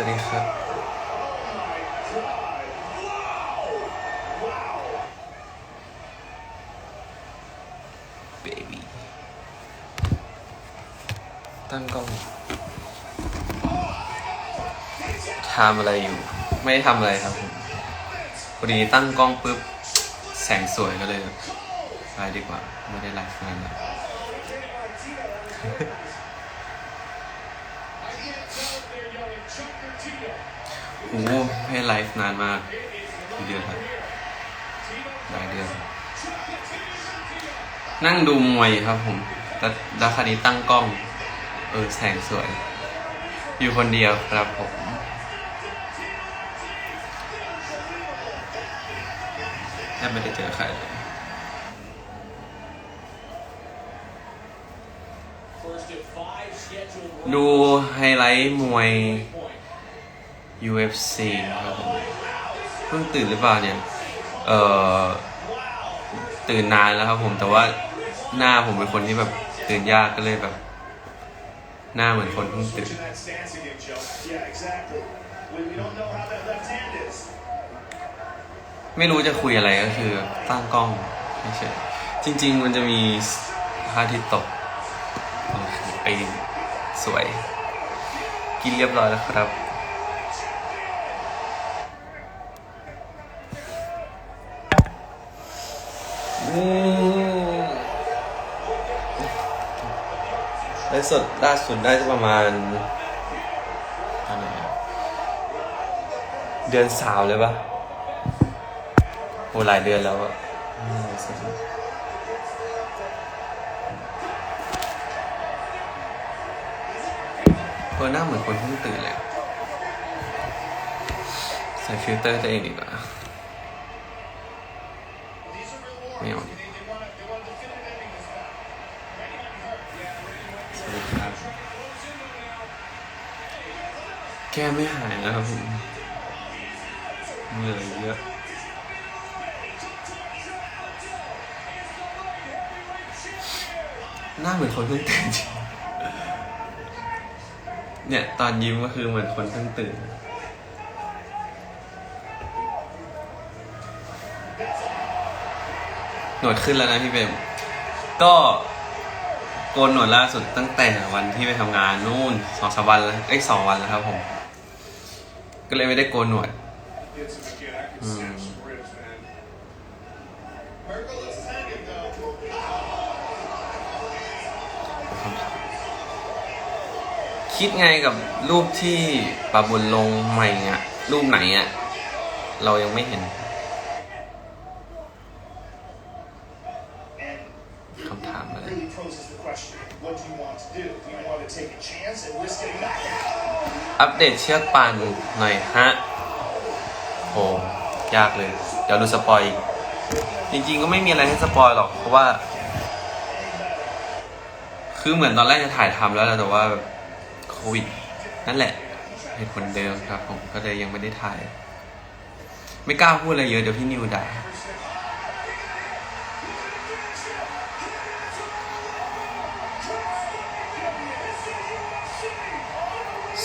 วัสดีครับ baby ตั้งกล้องทำอะไรอยู่ ไม่ได้ทำอะไรครับผมพอดีตั้งกล้องปุ๊บ แสงสวยก็เลยไลฟ์ดีกว่า ไม่ได้ไลฟ์นานแล้ว อ้โหให้ไลฟ์นานมากเดือนครับหลายเดือนนั่งดูมวยครับผม แต่ดาคานี้ตั้งกล้อง เออแสงสวย อยู่คนเดียวครับผม แทบไม่ได้เจอใครเลยดูไฮไลท์มวย UFC ครับผมเพิ่งตื่นหรือเปล่าเนี่ย เอ่อ ตื่นนานแล้วครับผมแต่ว่าหน้าผมเป็นคนที่แบบตื่นยากก็เลยแบบ หน้าเหมือนคนเพิ่งตื่นไม่รู้จะคุยอะไรก็คือตั้งกล้องเฉยๆจริง ๆ มันจะมีพระอาทิตย์ตกไปสวย กินเรียบร้อยแล้วครับ อืมไล ฟ์สดล่าสุดได้ประมาณตอนไหนอะเดือนสามเลยปะโหหลายเดือนแล้วอะอืมไลฟ์สดเออหน้าเหมือนคนเพิ่งตื่นเลยอะใส่ฟิลเตอร์ตัวเองดีกว่าไม่เอา แก้ไม่หายนะครับผมเหนื่อยเยอะหน้าเหมือนคนเพิ่งตื่นจริงเนี่ย ตอนยิ้มก็คือเหมือนคนเพิ่งตื่น หนวดขึ้นแล้วนะพี่เบมก็โกนหนวดล่าสุดตั้งแต่วันที่ไปทำงานนู่นสองสามวันแล้วเอ้สองวันแล้วครับผม ก็เลยไม่ได้โกนหนวดอืคิดไงกับรูปที่ปาบุญลงใหม่อะ รูปไหนอะ เรายังไม่เห็น and risk getting knocked out? อัปเดตเชือกป่านหน่อยฮะโหยากเลย เดี๋ยวดูสปอยอีก จริงๆก็ไม่มีอะไรให้สปอยหรอก เพราะว่า คือเหมือนตอนแรกจะถ่ายทำแล้วแหละแต่ว่าแบบโควิด นั่นแหละเหตุผลเดิมครับ ผมก็เลยยังไม่ได้ถ่าย ไม่กล้าพูดอะไรเยอะเดี๋ยวพี่นิวด่า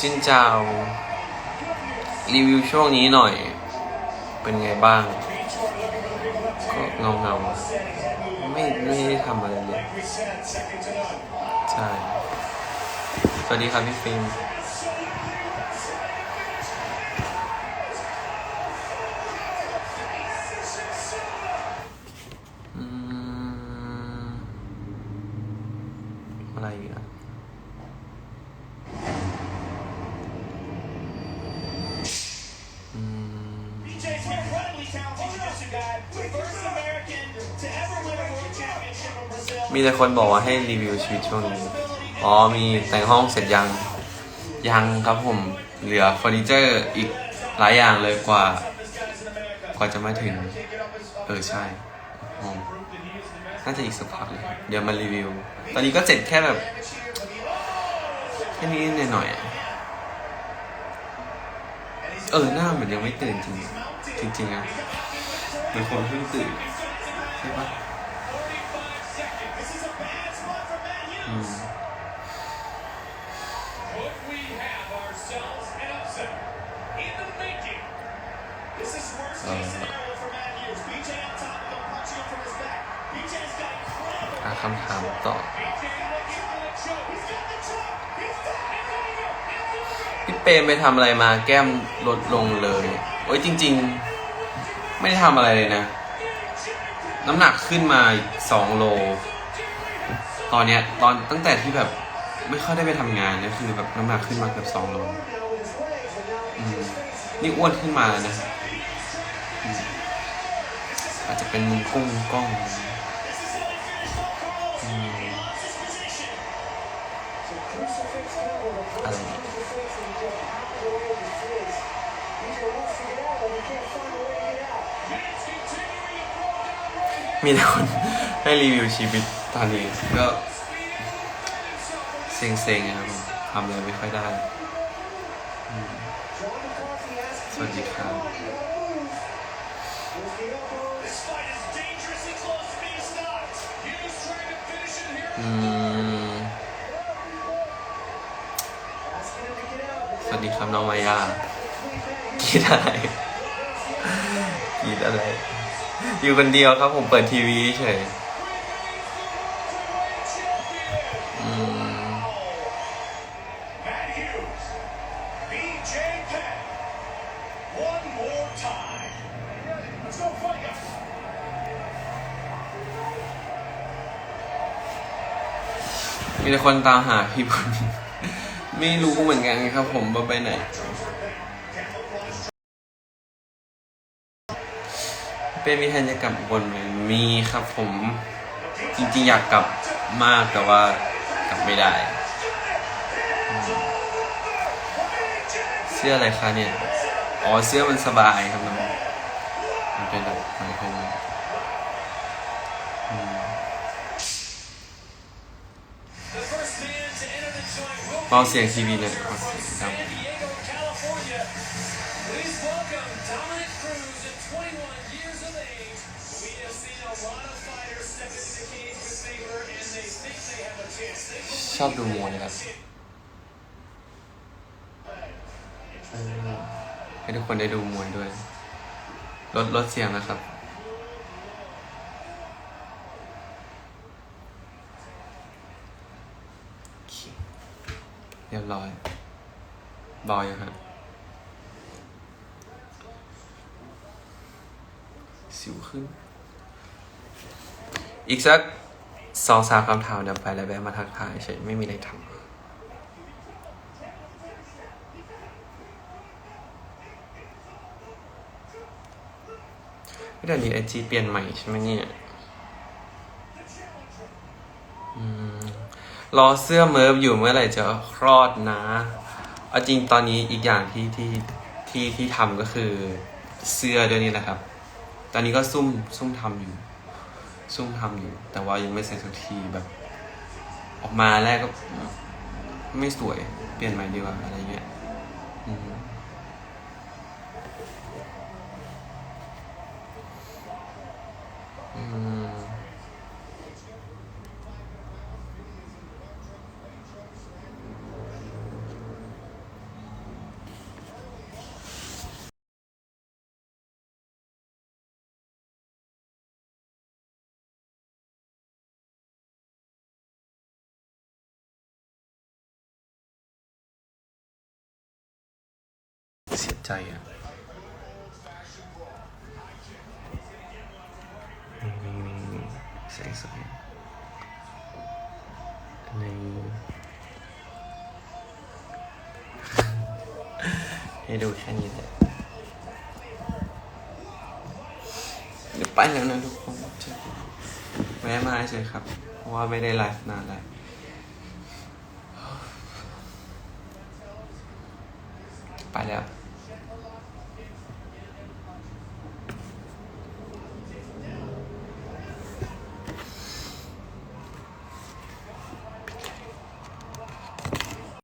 สินเจ้า รีวิวช่วงนี้หน่อย เป็นไงบ้าง ก็เงาเงาๆไม่ไม่ได้ทำอะไรเลย Like we said, second to none. ใช่ สวัสดีครับพี่ฟิล์ม มีแต่คนบอกว่าให้รีวิวชีวิตช่วงนี้ อ๋อ มีแต่งห้องเสร็จยัง ยังครับผม เหลือเฟอร์นิเจอร์อีกหลายอย่างเลยกว่า กว่าจะมาถึง เออใช่ห้องน่าจะอีกสักพักเลย เดี๋ยวมารีวิว ตอนนี้ก็เสร็จแค่แบบแค่นี้หน่อยๆอะเออหน้าเหมือนยังไม่ตื่นจริงจริงๆอะเหมือนคนเพิ่งตื่นใช่ปะำถามต่อพี่เปมไปทำอะไรมาแก้มลดลงเลย โอ้ยจริง ๆ ไม่ได้ทำอะไรเลยนะ น้ำหนักขึ้นมาสองโล ตอนเนี้ยตอนตั้งแต่ที่แบบไม่ค่อยได้ไปทำงานเนี่ยคือแบบน้ำหนักขึ้นมาเกือบสองโลอืมนี่อ้วนขึ้นมาแล้วนะอืมอาจจะเป็นมุมกุ้งกล้อง อะไรมีแต่คนให้รีวิวชีวิตตอนนี้ก็เซ็งๆนะครับผมทำอะไรไม่ค่อยได้ สวัสดีครับ This fight ครับน้องมายาคิดอะไรคิดอะไร อยู่คนเดียวครับผมเปิดทีวีเฉยมีแต่คนตามหาพี่บุญ ไม่รู้เหมือนกันครับผมว่าไปไหน เป็นมีแทนจะกลับอุบนไหมมีครับผม จริงๆอยากกลับมากแต่ว่ากลับไม่ได้ เสื้ออะไรคะเนี่ย อ๋อเสื้อมันสบายครับน้องมันเป็นแบบหมายคว เบาเสียงทีวีหน่อยเบเสียงครับชอบดูมวยครับให้ทุกคนได้ดูมวยด้วย ลดลดเสียงนะครับ โอเคเรียบร้อยบอยครับสิวขึ้น อีกสักสองสามคำถามเดี๋ยวไปแล้วแวะมาทักทายเฉยไม่มีอะไรทำเดี๋ยวนี้ไอจีเปลี่ยนใหม่ใช่ไหมเนี่ย อืม รอเสื้อเมิร์ฟอยู่เมื่อไหร่จะคลอดนะเอาจริงตอนนี้อีกอย่างที่ที่ที่ที่ทำก็คือเสื้อด้วยนี่แหละครับ ตอนนี้ก็ซุ่มซุ่มทำอยู่ ซุ่มทำอยู่ แต่ว่ายังไม่เสร็จสักทีแบบ ออกมาแรกก็ไม่สวยเปลี่ยนใหม่ดีกว่าอะไรเงี้ยอืม เสียใจอะนี่นี่นี่นี่แสงสวยนี่ให้ดูแค่นี้แหละเดี๋ยวไปแล้วนะทุกคนเจอกันแวะมาเฉยครับ เพราะว่าไม่ได้ไลฟ์นานแล้วไปแล้ว